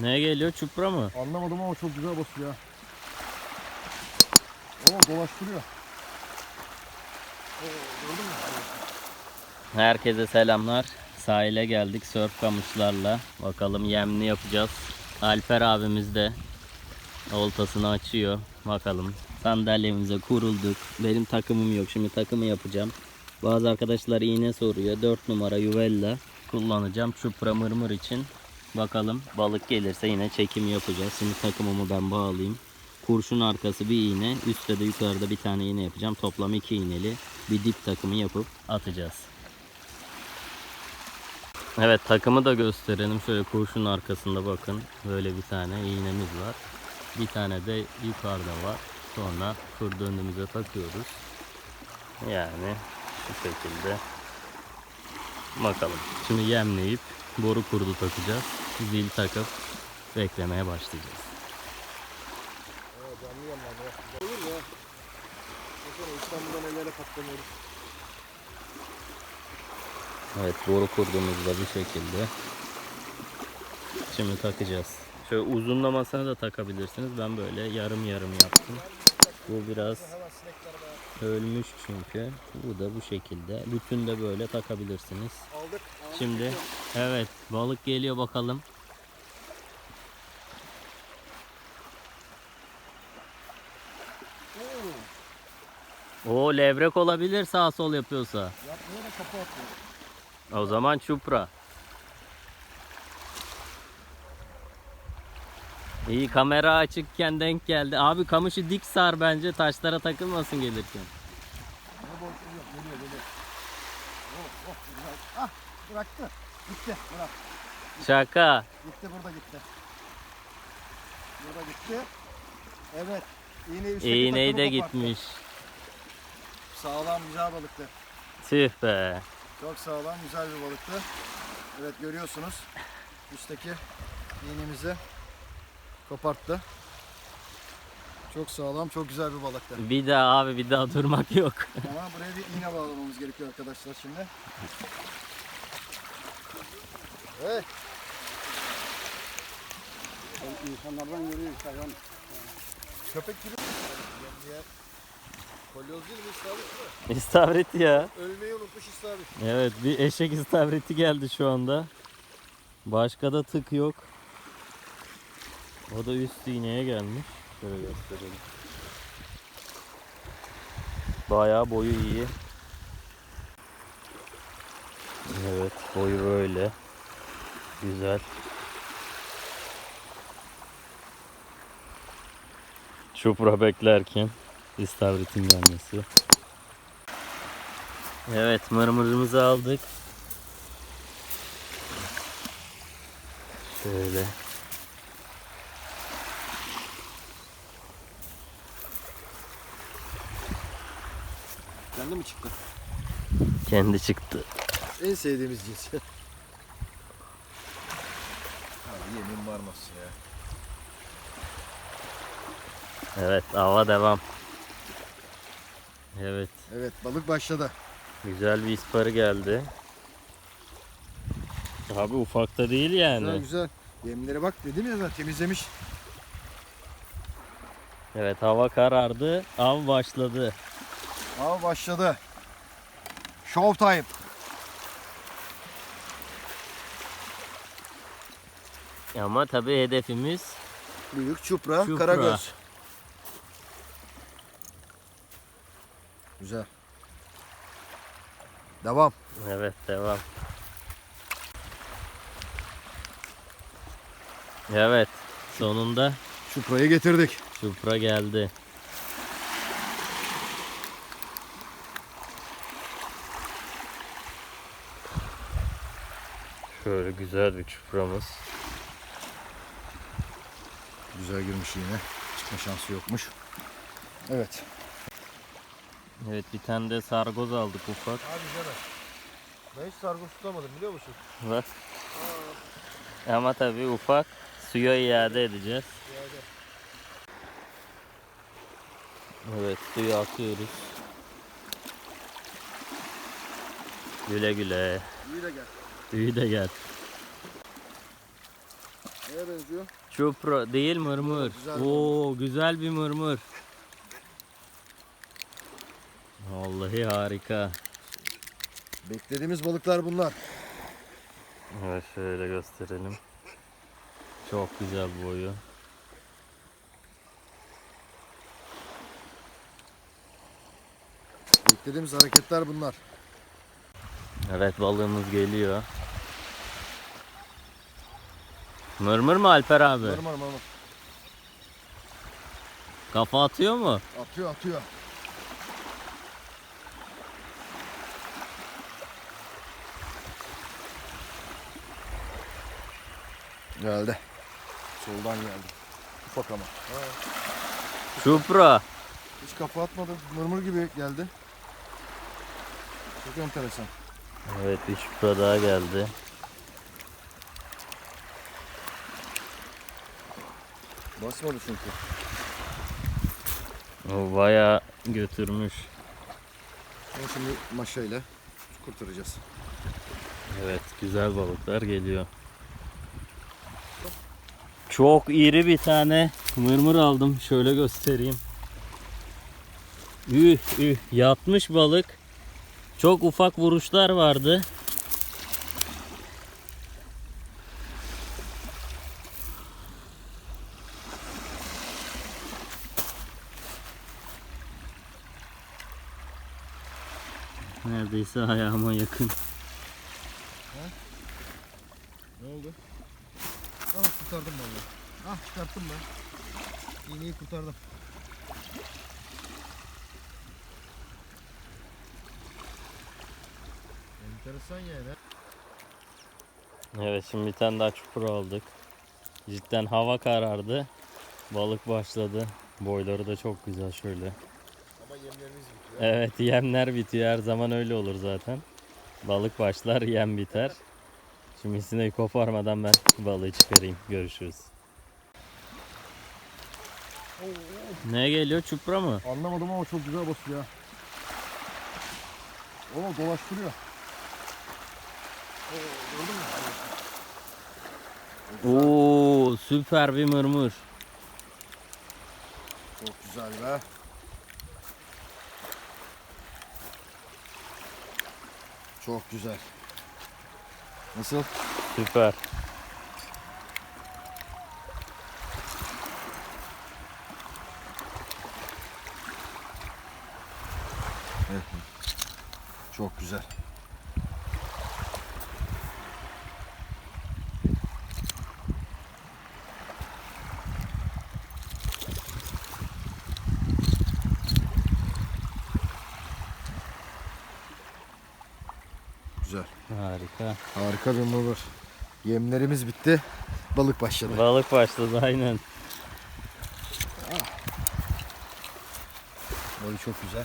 Ne geliyor? Çupra mı? Anlamadım ama çok güzel basıyor ya. Oo dolaştırıyor. Oo, gördün mü? Herkese selamlar. Sahile geldik sörf kamışlarla. Bakalım yemli yapacağız. Alper abimiz de oltasını açıyor. Bakalım. Sandalyemize kurulduk. Benim takımım yok. Şimdi takımı yapacağım. Bazı arkadaşlar iğne soruyor. 4 numara Yuvella kullanacağım. Çupra mırmır için. Bakalım balık gelirse yine çekim yapacağız. Şimdi takımımı ben bağlayayım. Kurşun arkası bir iğne. Üstte de yukarıda bir tane iğne yapacağım. Toplam iki iğneli bir dip takımı yapıp atacağız. Evet takımı da gösterelim. Şöyle kurşun arkasında bakın. Böyle bir tane iğnemiz var. Bir tane de yukarıda var. Sonra fır döndüğümüze takıyoruz. Yani şu şekilde. Bakalım. Şimdi yemleyip boru kurdu takacağız. Zil takıp beklemeye başlayacağız. Evet boru kurduğumuz da bu şekilde. Şimdi takacağız. Şöyle uzunlamasına da takabilirsiniz. Ben böyle yarım yarım yaptım. Bu biraz. Ölmüş çünkü. Bu da bu şekilde. Bütün de böyle takabilirsiniz. Aldık. aldık. Şimdi evet balık geliyor bakalım. Oo, O levrek olabilir sağ sol yapıyorsa. Yapmıyor da kapı atıyor. O zaman çupra. İyi kamera açıkken denk geldi. Abi kamışı dik sar bence taşlara takılmasın gelirken. Ne boşluğu yok. Geliyor geliyor. Oh oh güzel. Ah bıraktı. Gitti. Bırak. Şaka. Gitti burada gitti. Burada gitti. Evet. İğne üstteki İğneyi de takımı koparttı. gitmiş. Sağlam güzel balıktı. Tüh be. Çok sağlam güzel bir balıktı. Evet görüyorsunuz. Üstteki iğnemizi koparttı. Çok sağlam, çok güzel bir balıktı. Bir daha abi bir daha durmak yok. Ama buraya bir iğne bağlamamız gerekiyor arkadaşlar şimdi. Evet. İnsanlardan görüyor hayvan. Köpek gibi. Kolyoz değil mi istavrit mi? İstavrit ya. Ölmeyi unutmuş istavrit. Evet bir eşek istavriti geldi şu anda. Başka da tık yok. O da üst iğneye gelmiş. Şöyle gösterelim. Bayağı boyu iyi. Evet boyu böyle. Güzel. Çupra beklerken istavritin gelmesi. Evet mırmırımızı aldık. Şöyle. Kendi mi çıktı? Kendi çıktı. En sevdiğimiz cins. Abi yemin varmasın ya. Evet ava devam. Evet Evet balık başladı. güzel bir isparı geldi. Abi ufakta değil yani. Güzel güzel. Yemlere bak dedim ya zaten temizlemiş. Evet hava karardı. Av başladı. Av başladı. Show time. Ama tabii hedefimiz Büyük çupra, Çupra. karagöz. Güzel. Devam. evet devam. Evet sonunda Çuprayı getirdik. Supra geldi. Şöyle güzel bir çupramız. Güzel girmiş yine. Çıkma şansı yokmuş. Evet. Evet bir tane de sargoz aldık ufak. Abi canım. Ben hiç sargoç tutamadım biliyor musun? Bak. Ama tabii ufak. Suya iade edeceğiz. Evet suyu atıyoruz. Güle güle. İyi de gel. Büyü de gel. Neye benziyor? Çupra değil mırmır. Güzel Oo güzel bir mırmır. Vallahi harika. Beklediğimiz balıklar bunlar. Evet şöyle gösterelim. Çok güzel boyu. Beklediğimiz hareketler bunlar. Evet balığımız geliyor. Mırmır mı Alper abi? Mırmır mırmır. Kafa atıyor mu? Atıyor atıyor. Geldi. Soldan geldi. Ufak ama. Çupra. Hiç kafa atmadı. Mırmır gibi geldi. Çok enteresan. Evet bir çupra daha geldi. Basmadı çünkü. O bayağı götürmüş. Onu şimdi maşayla kurtaracağız. Evet güzel balıklar geliyor. Çok iri bir tane mırmır aldım. Şöyle göstereyim. Üh üh yatmış balık. Çok ufak vuruşlar vardı. Neredeyse ayağıma yakın. Ne oldu? Ah kurtardım vallahi. Ah çıkarttım ben. İğneyi kurtardım. Enteresan yani. Evet şimdi bir tane daha çupra aldık. Cidden hava karardı. Balık başladı. Boyları da çok güzel şöyle. Evet yemler bitiyor her zaman öyle olur zaten. Balık başlar yem biter. Şimdi sineği koparmadan ben balığı çıkarayım. Görüşürüz. Ne geliyor çupra mı? Anlamadım ama çok güzel basıyor. Oo dolaştırıyor. Oo, gördün mü? Oo süper bir mırmır. Çok güzel be. Çok güzel. Nasıl? Süper. Çok güzel. Güzel. Harika. Harika bir mırmır. Yemlerimiz bitti. Balık başladı. Balık başladı aynen. Balık çok güzel.